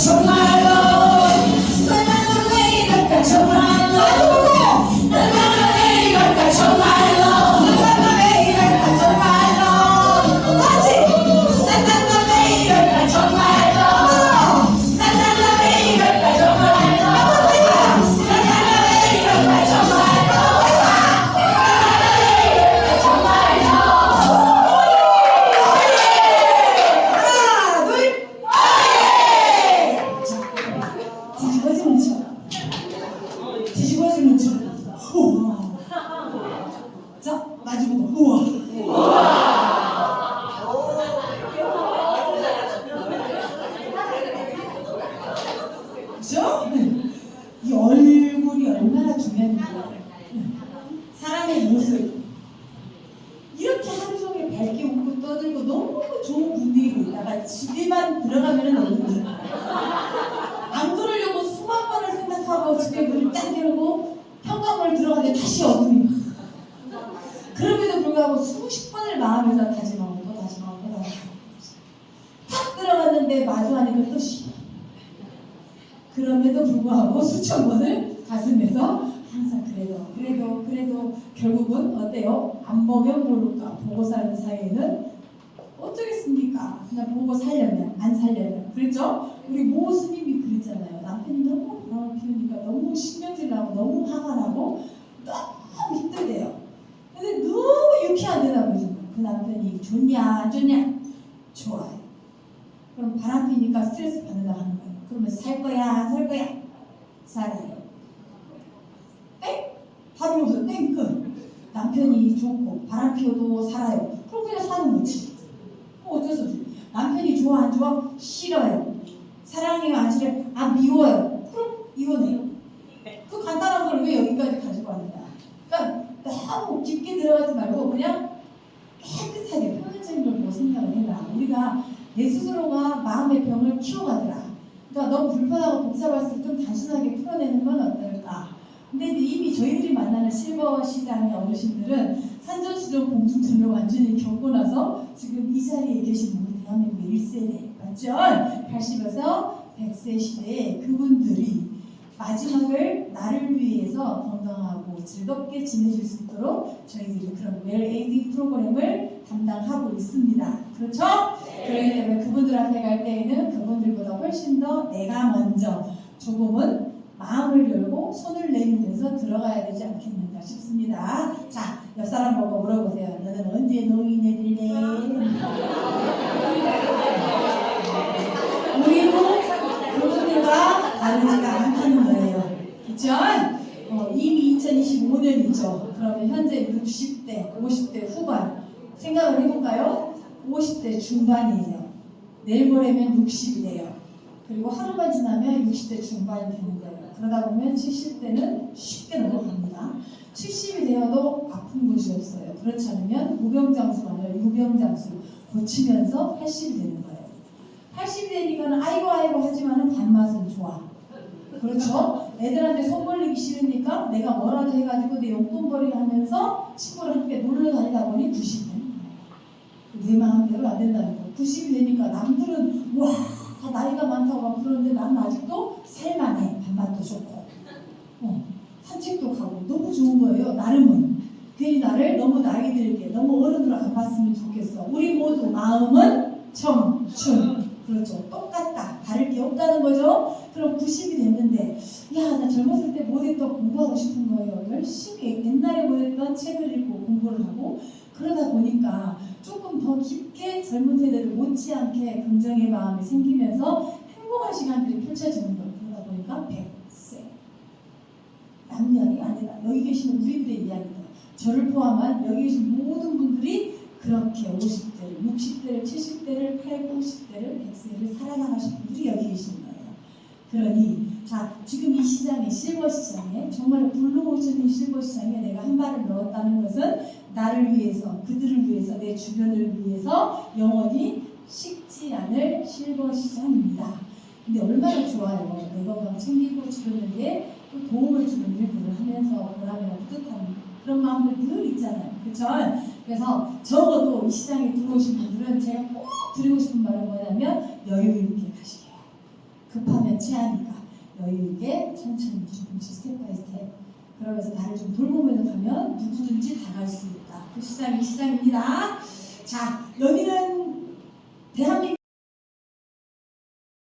somebody 제목 우와. 우와. 그죠? 네. 이 얼굴이 얼마나 중요한지. 네. 사람의 모습. 이렇게 하루 종일 밝게 웃고 떠들고 너무 좋은 분위기로 있다가 집에만 들어가면 은 너무 좋다. 수십 번을 마음에서 다짐하고 또 다짐하고 또 다짐하고 탁 들어갔는데 마주하니까 또 씨. 그럼에도 불구하고 수천 번을 가슴에서 항상 그래도 그래도 그래도 결국은 어때요? 안 보면 모를까 보고 사는 사이에는 어쩌겠습니까? 그냥 보고 살려면 안 살려면 그랬죠? 우리 모 스님이 그랬잖아요. 남편이 너무 바람을 피우니까 너무 신경질 나고 너무 화가 나고 너무 힘들대요. 근데 너무 유쾌한데다 보시고 그 남편이 좋냐 안 좋냐? 좋아요. 그럼 바람 피니까 스트레스 받는다 하는 거예요. 그러면 살 거야 안 살 거야? 살아요. 땡? 바로 여기서 땡 끝. 남편이 좋고 바람 피워도 살아요. 그럼 그냥 사는 거지. 뭐 어쩔 수 없지. 남편이 좋아 안 좋아? 싫어요. 사랑해요 안 싫어요? 아 미워요. 그럼 이혼해요. 그 간단한 걸 왜 여기까지 가지고 왔냐. 그러니까 너무 깊게 들어가지 말고 그냥 깨끗하게 평면적인 걸 보고 생각을 해라. 우리가 내 스스로가 마음의 병을 키워가더라. 그러니까 너무 불편하고 복잡할 때좀 단순하게 풀어내는 건 어떨까? 근데 이미 저희들이 만나는 실버 시장의 어르신들은 산전수전 공중전을 완전히 겪고 나서 지금 이 자리에 계신 우리 대한민국의 1세대 맞죠? 80에서 100세 시대에 그분들이 마지막을 나를 위해서 건강하고 즐겁게 지내실 수 있 도록 저희들이 그런 웰 에이딩 프로그램을 담당하고 있습니다. 그렇죠? 그렇기 때문에 그분들한테 갈 때에는 그분들보다 훨씬 더 내가 먼저 조금은 마음을 열고 손을 내밀면서 들어가야 되지 않겠는가 싶습니다. 자, 옆 사람 보고 물어보세요. 너는 언제 노인이 될래? 우리도 그분들과 다르지가 않다는 거예요. 그죠? 어, 이미 2025년이죠. 그러면 현재 60대, 50대 후반 생각을 해볼까요? 50대 중반이에요. 내일 모레면 60이 돼요. 그리고 하루만 지나면 60대 중반이 되는 거예요. 그러다 보면 70대는 쉽게 넘어갑니다. 70이 되어도 아픈 곳이 없어요. 그렇지 않으면 우병장수가 아니라 유병장수 고치면서 80이 되는 거예요. 80이 되니까는 아이고 아이고 하지만 은 단맛은 좋아. 그렇죠? 애들한테 손 벌리기 싫으니까 내가 뭐라도 해가지고 내 용돈벌이를 하면서 친구를 함께 놀러 다니다 보니 90이 되는 거예요. 내 마음대로 안 된다는 거. 90이 되니까 남들은 와, 다 나이가 많다고 막 그러는데 나는 아직도 살만해. 밥맛도 좋고. 어, 산책도 가고 너무 좋은 거예요. 나름은. 괜히 나를 너무 나이 들게 너무 어른으로 안 봤으면 좋겠어. 우리 모두 마음은 청춘. 그렇죠. 똑같다. 없다는 거죠. 그럼 90이 됐는데, 야, 나 젊었을 때 못했던 공부하고 싶은 거예요. 열심히 옛날에 못했던 책을 읽고 공부를 하고, 그러다 보니까 조금 더 깊게 젊은 세대를 못지않게 긍정의 마음이 생기면서 행복한 시간들이 펼쳐지는 거예요. 그러다 보니까 100세. 남녀이 아니라 여기 계시는 우리들의 이야기다. 저를 포함한 여기 계신 모든 분들이 그렇게 50대를, 60대를, 70대를, 8, 90대를, 100세를 살아나가신 분들이 여기 계신 거예요. 그러니 자 지금 이 시장에 실버 시장에 정말 블루오션인 실버 시장에 내가 한 발을 넣었다는 것은 나를 위해서 그들을 위해서 내 주변을 위해서 영원히 식지 않을 실버 시장입니다. 근데 얼마나 좋아요. 내 건강 챙기고 주변에게 또 도움을 주는 일들을 하면서 보람이나 뿌듯한 그런 마음들 늘 있잖아요. 그렇죠? 그래서 적어도 이 시장에 들어오신 분들은 제가 꼭 드리고 싶은 말은 뭐냐면 여유 있게 가시게요. 급하면 체하니까 여유 있게 천천히 조금씩 스텝 바이 스텝 그러면서 나를 좀 돌보면서 가면 누구든지 다 갈 수 있다. 그 시장이 시장입니다. 자, 여기는